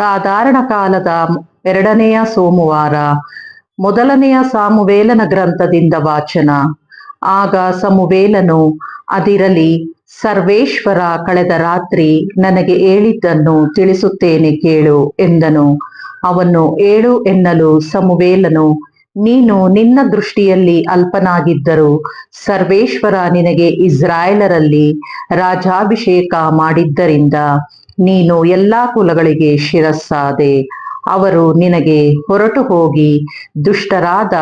ಸಾಧಾರಣ ಕಾಲದ ಎರಡನೆಯ ಸೋಮವಾರ, ಮೊದಲನೆಯ ಸಾಮುವೇಲನ ಗ್ರಂಥದಿಂದ ವಾಚನ. ಆಗ ಸಮುವೇಲನು, ಅದಿರಲಿ, ಸರ್ವೇಶ್ವರ ಕಳೆದ ರಾತ್ರಿ ನನಗೆ ಹೇಳಿದ್ದನ್ನು ತಿಳಿಸುತ್ತೇನೆ ಕೇಳು ಎಂದನು. ಅವನು ಏಳು ಎನ್ನಲು ಸಮುವೇಲನು, ನೀನು ನಿನ್ನ ದೃಷ್ಟಿಯಲ್ಲಿ ಅಲ್ಪನಾಗಿದ್ದರೂ ಸರ್ವೇಶ್ವರ ನಿನಗೆ ಇಸ್ರಾಯೇಲರಲ್ಲಿ ರಾಜಾಭಿಷೇಕ ಮಾಡಿದ್ದರಿಂದ ನೀನು ಎಲ್ಲಾ ಕುಲಗಳಿಗೆ ಶಿರಸ್ಸಾದೆ. ಅವರು ನಿನಗೆ ಹೊರಟು ಹೋಗಿ ದುಷ್ಟರಾದ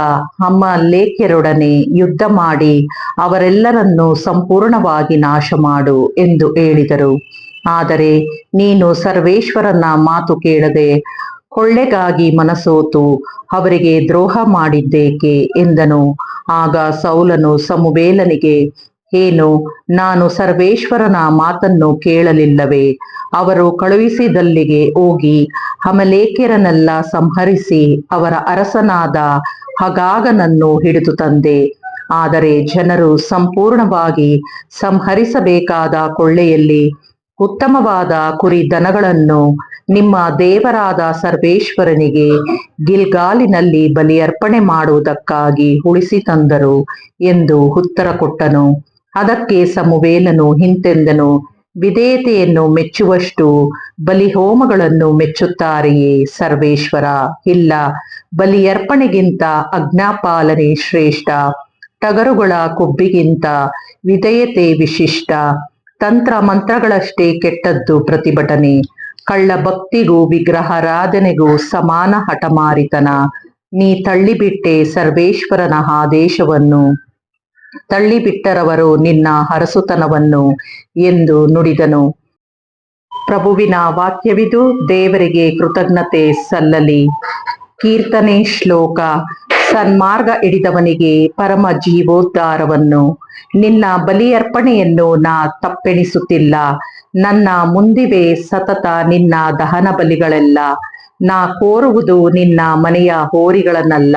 ಅಮ್ಮ ಲೇಖ್ಯರೊಡನೆ ಯುದ್ಧ ಮಾಡಿ ಅವರೆಲ್ಲರನ್ನು ಸಂಪೂರ್ಣವಾಗಿ ನಾಶ ಮಾಡು ಎಂದು ಹೇಳಿದರು. ಆದರೆ ನೀನು ಸರ್ವೇಶ್ವರನ ಮಾತು ಕೇಳದೆ ಕೊಳ್ಳೆಗಾಗಿ ಮನಸೋತು, ಅವರಿಗೆ ದ್ರೋಹ ಮಾಡಿದ್ದೇಕೆ ಎಂದನು. ಆಗ ಸೌಲನು ಸಮುವೇಲನಿಗೆ ಏನು ನಾನು ಸರ್ವೇಶ್ವರನ ಮಾತನ್ನು ಕೇಳಲಿಲ್ಲವೇ? ಅವರು ಕಳುಹಿಸಿದಲ್ಲಿಗೆ ಹೋಗಿ ಹಮಲೇಖ್ಯರನ್ನೆಲ್ಲ ಸಂಹರಿಸಿ ಅವರ ಅರಸನಾದ ಹಗಾಗನನ್ನು ಹಿಡಿದು ತಂದೆ. ಆದರೆ ಜನರು ಸಂಪೂರ್ಣವಾಗಿ ಸಂಹರಿಸಬೇಕಾದ ಕೊಳ್ಳೆಯಲ್ಲಿ ಉತ್ತಮವಾದ ಕುರಿ ದನಗಳನ್ನು ನಿಮ್ಮ ದೇವರಾದ ಸರ್ವೇಶ್ವರನಿಗೆ ಗಿಲ್ಗಾಲಿನಲ್ಲಿ ಬಲಿಯರ್ಪಣೆ ಮಾಡುವುದಕ್ಕಾಗಿ ಉಳಿಸಿ ತಂದರು ಎಂದು ಉತ್ತರ ಕೊಟ್ಟನು. ಅದಕ್ಕೆ ಸಮುವೇಲನು ಹಿಂತೆಂದನು, ವಿಧೇಯತೆಯನ್ನು ಮೆಚ್ಚುವಷ್ಟು ಬಲಿಹೋಮಗಳನ್ನು ಮೆಚ್ಚುತ್ತಾರೆಯೇ ಸರ್ವೇಶ್ವರ? ಇಲ್ಲ, ಬಲಿಯರ್ಪಣೆಗಿಂತ ಅಜ್ಞಾಪಾಲನೆ ಶ್ರೇಷ್ಠ, ಟಗರುಗಳ ಕೊಬ್ಬಿಗಿಂತ ವಿಧೇಯತೆ ವಿಶಿಷ್ಟ ತಂತ್ರ ಮಂತ್ರಗಳಷ್ಟೇ ಕೆಟ್ಟದ್ದು ಪ್ರತಿಭಟನೆ ಕಳ್ಳ ಭಕ್ತಿಗೂ ವಿಗ್ರಹಾರಾಧನೆಗೂ ಸಮಾನ ಹಠಮಾರಿತನ, ನೀ ತಳ್ಳಿಬಿಟ್ಟೆ ಸರ್ವೇಶ್ವರನ ಆದೇಶವನ್ನು. ತಳ್ಳಿಬಿಟ್ಟರವರು ನಿನ್ನ ಹರಸುತನವನ್ನು ಎಂದು ನುಡಿದನು. ಪ್ರಭುವಿನ ವಾಕ್ಯವಿದು ದೇವರಿಗೆ ಕೃತಜ್ಞತೆ ಸಲ್ಲಲಿ. ಕೀರ್ತನೆ ಶ್ಲೋಕ, ಸನ್ಮಾರ್ಗ ಹಿಡಿದವನಿಗೆ ಪರಮ ಜೀವೋದ್ಧಾರವನ್ನು. ನಿನ್ನ ಬಲಿಯರ್ಪಣೆಯನ್ನು ನಾ ತಪ್ಪೆಣಿಸುತ್ತಿಲ್ಲ. ನನ್ನ ಮುಂದಿವೆ ಸತತ ನಿನ್ನ ದಹನ ಬಲಿಗಳೆಲ್ಲ ನಾ ಕೋರುವುದು ನಿನ್ನ ಮನೆಯ ಹೋರಿಗಳನ್ನಲ್ಲ.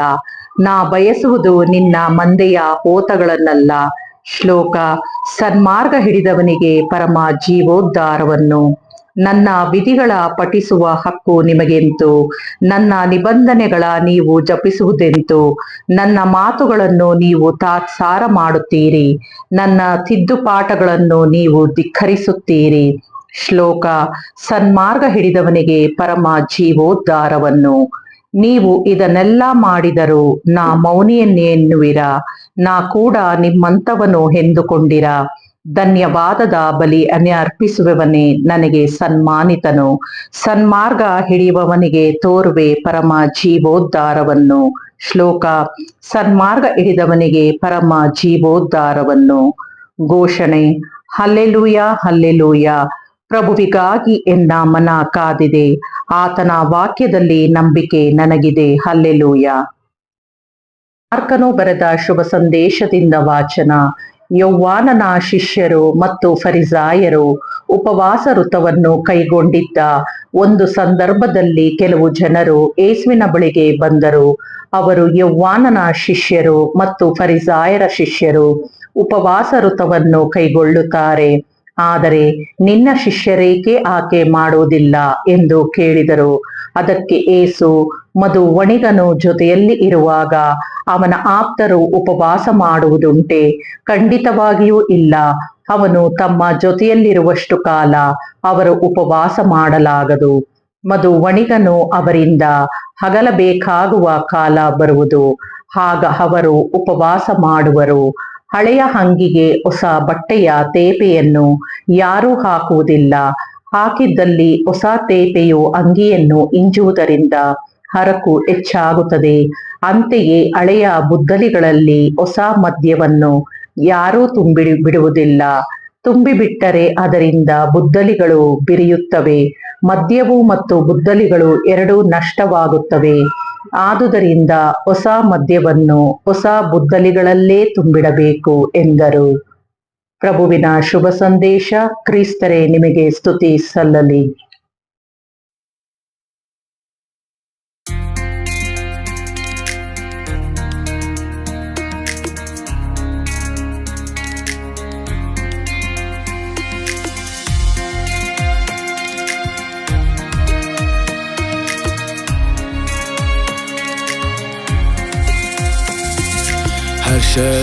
ನಾ ಬಯಸುವುದು ನಿನ್ನ ಮಂದೆಯ ಹೋತಗಳನ್ನಲ್ಲ. ಶ್ಲೋಕ, ಸನ್ಮಾರ್ಗ ಹಿಡಿದವನಿಗೆ ಪರಮ ಜೀವೋದ್ಧಾರವನ್ನು. ನನ್ನ ವಿಧಿಗಳ ಪಠಿಸುವ ಹಕ್ಕು ನಿಮಗೆಂತು. ನನ್ನ ನಿಬಂಧನೆಗಳ ನೀವು ಜಪಿಸುವುದೆಂತು. ನನ್ನ ಮಾತುಗಳನ್ನು ನೀವು ತಾತ್ಸಾರ ಮಾಡುತ್ತೀರಿ. ನನ್ನ ತಿದ್ದುಪಾಠಗಳನ್ನು ನೀವು ಧಿಕ್ಕರಿಸುತ್ತೀರಿ. ಶ್ಲೋಕ, ಸನ್ಮಾರ್ಗ ಹಿಡಿದವನಿಗೆ ಪರಮ ಜೀವೋದ್ಧಾರವನ್ನು. ನೀವು ಇದನ್ನೆಲ್ಲ ಮಾಡಿದರು ನಾ ಮೌನಿಯನ್ನೆನ್ನುವಿರ ನಾ ಕೂಡ ನಿಮ್ಮಂತವನು ಎಂದುಕೊಂಡಿರ? ಧನ್ಯವಾದದ ಬಲಿ ಅರ್ಪಿಸುವವನೇ ನನಗೆ ಸನ್ಮಾನಿತನು. ಸನ್ಮಾರ್ಗ ಹಿಡಿಯುವವನಿಗೆ ತೋರುವೆ ಪರಮ ಜೀವೋದ್ಧಾರವನ್ನು. ಶ್ಲೋಕ, ಸನ್ಮಾರ್ಗ ಹಿಡಿದವನಿಗೆ ಪರಮ ಜೀವೋದ್ಧಾರವನ್ನು. ಘೋಷಣೆ, ಹಲ್ಲೆಲೂಯ ಹಲ್ಲೆಲೂಯ. ಪ್ರಭುವಿಗಾಗಿ ಎನ್ನ ಮನ ಕಾದಿದೆ. ಆತನ ವಾಕ್ಯದಲ್ಲಿ ನಂಬಿಕೆ ನನಗಿದೆ. ಹಲ್ಲೆಲೂಯ. ಮಾರ್ಕನು ಬರೆದ ಶುಭ ಸಂದೇಶದಿಂದ ವಾಚನ. ಯೌವಾನನ ಶಿಷ್ಯರು ಮತ್ತು ಫರಿಸಾಯರು ಉಪವಾಸ ಋತವನ್ನು ಕೈಗೊಂಡಿದ್ದ. ಒಂದು ಸಂದರ್ಭದಲ್ಲಿ ಕೆಲವು ಜನರು ಏಸುವಿನ ಬಳಿಗೆ ಬಂದರು. ಅವರು ಯೌವಾನನ ಶಿಷ್ಯರು ಮತ್ತು ಫರಿಸಾಯರ ಶಿಷ್ಯರು ಉಪವಾಸ ಋತವನ್ನು ಕೈಗೊಳ್ಳುತ್ತಾರೆ. ಆದರೆ ನಿನ್ನ ಶಿಷ್ಯರೇಕೆ ಆಕೆ ಮಾಡುವುದಿಲ್ಲ ಎಂದು ಕೇಳಿದರು. ಅದಕ್ಕೆ ಏಸು ಮಧು ವಣಿಗನು ಜೊತೆಯಲ್ಲಿ ಇರುವಾಗ ಅವನ ಆಪ್ತರು ಉಪವಾಸ ಮಾಡುವುದುಂಟೆ? ಖಂಡಿತವಾಗಿಯೂ ಇಲ್ಲ. ಅವನು ತಮ್ಮ ಜೊತೆಯಲ್ಲಿರುವಷ್ಟು ಕಾಲ ಅವರು ಉಪವಾಸ ಮಾಡಲಾಗದು. ಮಧು ವಣಿಗನು ಅವರಿಂದ ಹಗಲಬೇಕಾಗುವ ಕಾಲ ಬರುವುದು. ಆಗ ಅವರು ಉಪವಾಸ ಮಾಡುವರು. ಹಳೆಯ ಹಂಗಿಗೆ ಹೊಸ ಬಟ್ಟೆಯ ತೇಪೆಯನ್ನು ಯಾರೂ ಹಾಕುವುದಿಲ್ಲ. ಹಾಕಿದ್ದಲ್ಲಿ ಹೊಸ ತೇಪೆಯು ಅಂಗಿಯನ್ನು ಇಂಜುವುದರಿಂದ ಹರಕು ಹೆಚ್ಚಾಗುತ್ತದೆ. ಅಂತೆಯೇ ಹಳೆಯ ಬುದ್ದಲಿಗಳಲ್ಲಿ ಹೊಸ ಮದ್ಯವನ್ನು ಯಾರೂ ತುಂಬಿ ಬಿಡುವುದಿಲ್ಲ. ತುಂಬಿಬಿಟ್ಟರೆ ಅದರಿಂದ ಬುದ್ದಲಿಗಳು ಬಿರಿಯುತ್ತವೆ. ಮದ್ಯವು ಮತ್ತು ಬುದ್ದಲಿಗಳು ಎರಡೂ ನಷ್ಟವಾಗುತ್ತವೆ. ಆದುದರಿಂದ ಹೊಸ ಮದ್ಯವನ್ನು ಹೊಸ ಬುದ್ದಲಿಗಳಲ್ಲೇ ತುಂಬಿಡಬೇಕು ಎಂದರು. ಪ್ರಭುವಿನ ಶುಭ ಸಂದೇಶ ಕ್ರಿಸ್ತರೇ ನಿಮಗೆ ಸ್ತುತಿ ಸಲ್ಲಲಿ.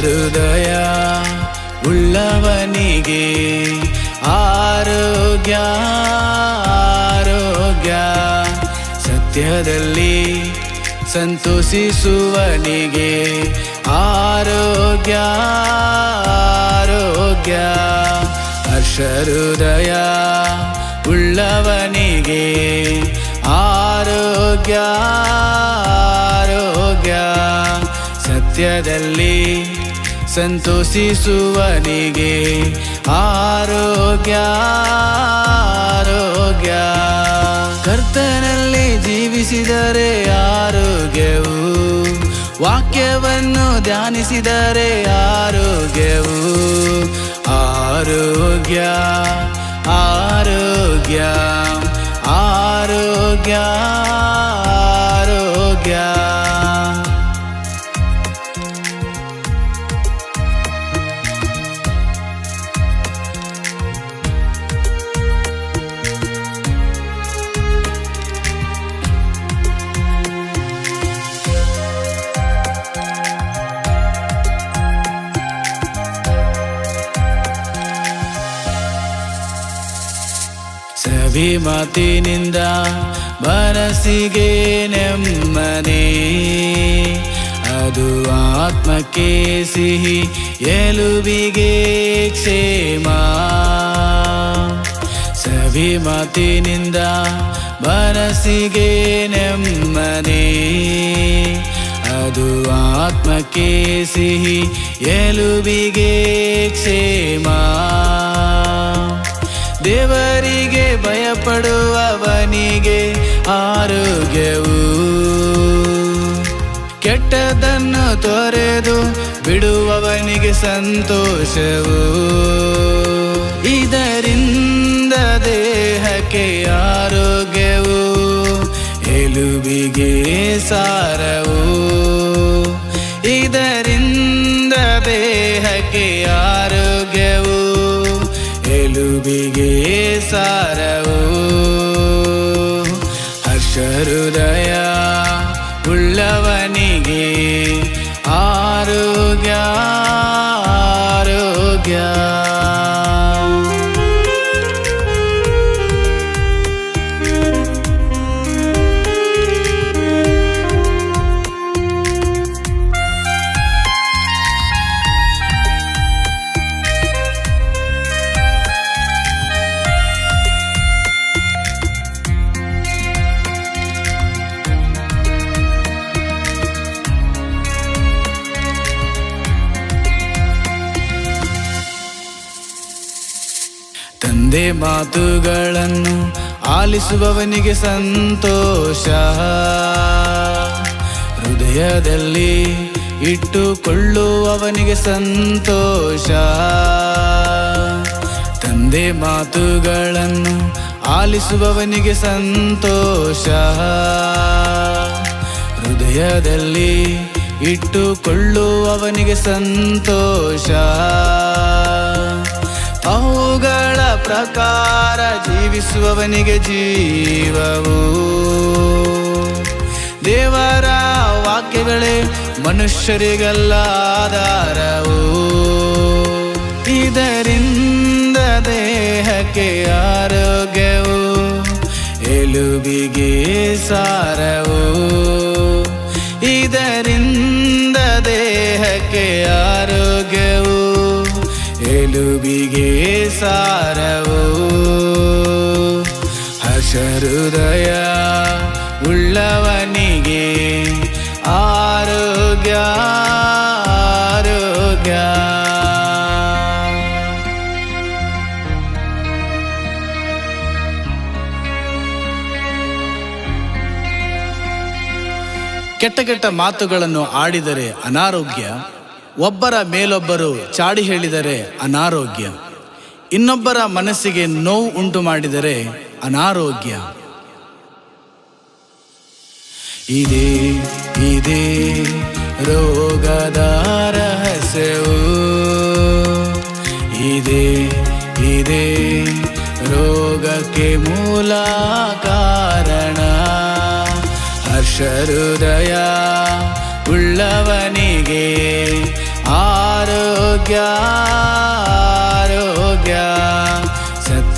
ಹರ್ಷಹೃದಯ ಉಳ್ಳವನಿಗೆ ಆರೋಗ್ಯ ಆರೋಗ್ಯ. ಸತ್ಯದಲ್ಲಿ ಸಂತೋಷಿಸುವನಿಗೆ ಆರೋಗ್ಯ ಆರೋಗ್ಯ. ಹರ್ಷಹೃದಯ ಉಳ್ಳವನಿಗೆ ಆರೋಗ್ಯ ಆರೋಗ್ಯ. ಸತ್ಯದಲ್ಲಿ ಸಂತೋಷಿಸುವನಿಗೆ ಆರೋಗ್ಯ ಆರೋಗ್ಯ. ಕರ್ತನಲ್ಲಿ ಜೀವಿಸಿದರೆ ಆರೋಗ್ಯವು ವಾಕ್ಯವನ್ನು ಧ್ಯಾನಿಸಿದರೆ ಆರೋಗ್ಯವು. ಆರೋಗ್ಯ ಆರೋಗ್ಯ ಆರೋಗ್ಯ ಆರೋಗ್ಯ. ಮಾತಿನಿಂದ ಮನಸ್ಸಿಗೆ ನೆಮ್ಮನೆ ಅದು ಆತ್ಮಕ್ಕೆ ಸಿಹಿ, ಎಲುಬಿಗೆ ಕ್ಷೇಮ. ಸವಿ ಮಾತಿನಿಂದ ಮನಸ್ಸಿಗೆ ನೆಮ್ಮನೆ ಅದು ಆತ್ಮಕ್ಕೆ ಸಿಹಿ, ಎಲುಬಿಗೆ ಕ್ಷೇಮ. ದೇವರಿಗೆ ಭಯಪಡುವವನಿಗೆ ಆರೋಗ್ಯವು ಕೆಟ್ಟದನ್ನು ತೊರೆದು ಬಿಡುವವನಿಗೆ ಸಂತೋಷವು. ಇದರಿಂದ ದೇಹಕ್ಕೆ ಆರೋಗ್ಯವು ಎಲುಬಿಗೆ ಸಾರವು. ಇದರಿಂದ ಹರ್ಷಹೃದಯ ಉಳ್ಳವನಿಗೆ ಮಾತುಗಳನ್ನು ಆಲಿಸುವವನಿಗೆ ಸಂತೋಷ. ಹೃದಯದಲ್ಲಿ ಇಟ್ಟುಕೊಳ್ಳುವವನಿಗೆ ಸಂತೋಷ. ತಂದೆ ಮಾತುಗಳನ್ನು ಆಲಿಸುವವನಿಗೆ ಸಂತೋಷ. ಹೃದಯದಲ್ಲಿ ಇಟ್ಟುಕೊಳ್ಳುವವನಿಗೆ ಸಂತೋಷ. ಅವುಗಳ ಪ್ರಕಾರ ಜೀವಿಸುವವನಿಗೆ ಜೀವವು. ದೇವರ ವಾಕ್ಯಗಳೇ ಮನುಷ್ಯರಿಗೆಲ್ಲ ಆಧಾರವು ಇದರಿಂದ ದೇಹಕ್ಕೆ ಆರೋಗ್ಯವು, ಎಲುಬಿಗೆ ಸಾರವು. ಇದರಿಂದ ದೇಹಕ್ಕೆ ಆರೋಗ್ಯವು, ಎಲುಬಿಗೆ ಸಾರವು ಹೃದಯ ಉಳ್ಳವನಿಗೆ ಆರೋಗ್ಯ ಆರೋಗ್ಯ. ಕೆಟ್ಟ ಕೆಟ್ಟ ಮಾತುಗಳನ್ನು ಆಡಿದರೆ ಅನಾರೋಗ್ಯ, ಒಬ್ಬರ ಮೇಲೊಬ್ಬರು ಚಾಡಿ ಹೇಳಿದರೆ ಅನಾರೋಗ್ಯ. ಇನ್ನೊಬ್ಬರ ಮನಸ್ಸಿಗೆ ನೋವು ಉಂಟು ಮಾಡಿದರೆ ಅನಾರೋಗ್ಯ. ಇದೇ ಇದೇ ರೋಗದ ರಹಸ್ಯವು. ಇದೇ ಇದೇ ರೋಗಕ್ಕೆ ಮೂಲ ಕಾರಣ. ಹರ್ಷ ಹೃದಯ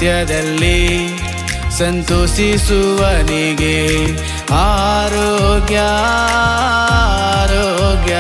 ಸತ್ಯದಲ್ಲಿ ಸಂತೋಷಿಸುವನಿಗೆ ಆರೋಗ್ಯ ಆರೋಗ್ಯ.